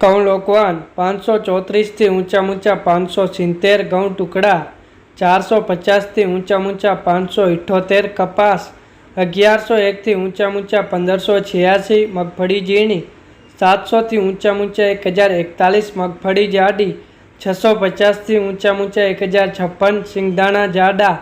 ઘઉં લોકવાન પાંચસો ચોત્રીસથી ઊંચા ઊંચા પાંચસો સિત્તેર ઘઉં ટુકડા ચારસો પચાસથી ઊંચા ઊંચા પાંચસો ઇઠ્ઠોતેર કપાસ અગિયારસો એકથી ઊંચા ઊંચા પંદરસો છ્યાસી મગફળી ઝીણી સાતસોથી ઊંચા ઊંચા એક હજાર એકતાલીસ મગફળી જાડી છસો પચાસથી ઊંચા ઊંચા એક હજાર છપ્પન સિંગદાણા જાડા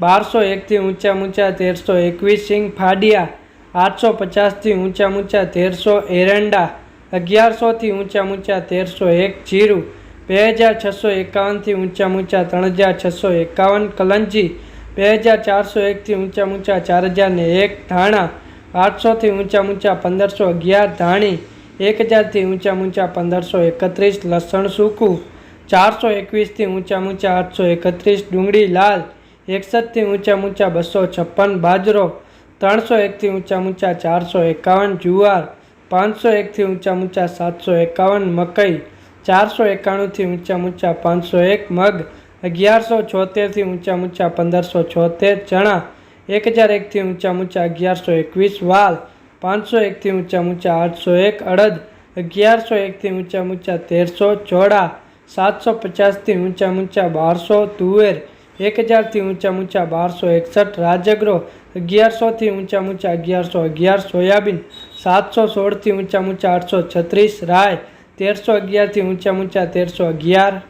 બારસો એકથી ઊંચા ઊંચા તેરસો એકવીસ સિંગ ફાડિયા આઠસો પચાસથી ઊંચા ઊંચા તેરસો એરંડા અગિયારસોથી ઊંચા ઊંચા તેરસો એક જીરું બે હજાર છસો એકાવનથી ઊંચા ઊંચા ત્રણ હજાર છસો એકાવન કલંજી બે હજાર ચારસો એકથી ઊંચા ઊંચા ચાર હજાર ને એક ધાણા આઠસોથી ઊંચા ઊંચા પંદરસો અગિયાર ધાણી એક હજારથી ઊંચા ઊંચા પંદરસો એકત્રીસ લસણ સૂકું ચારસો એકવીસથી ઊંચા ઊંચા આઠસો એકત્રીસ ડુંગળી લાલ એકસઠથી ઊંચા ઊંચા બસો છપ્પન બાજરો ત્રણસો એકથી ઊંચા ઊંચા ચારસો એકાવન જુવાર પાંચસો એકથી ઊંચા ઊંચા સાતસો એકાવન મકઈ ચારસો એકાણુંથી ઊંચા ઊંચા પાંચસો એક મગ અગિયારસો છોતેરથી ઊંચા ઊંચા પંદરસો છોતેર ચણા એક હજાર એકથી ઊંચા ઊંચા અગિયારસો એકવીસ વાલ પાંચસો એકથી ઊંચા ઊંચા આઠસો એક અડદ અગિયારસો એકથી ઊંચા ઊંચા તેરસો ચોડા સાતસો પચાસથી ઊંચા ઊંચા બારસો તુવેર એક હજારથી ઊંચા ઊંચા બારસો એકસઠ રાજગરો અગિયારસોથી ઊંચા ઊંચા અગિયારસો અગિયાર સોયાબીન સાતસો સોળથી ઊંચા ઊંચા આઠસો છત્રીસ. રાય તેરસો અગિયારથી ઊંચા ઊંચા તેરસો અગિયાર.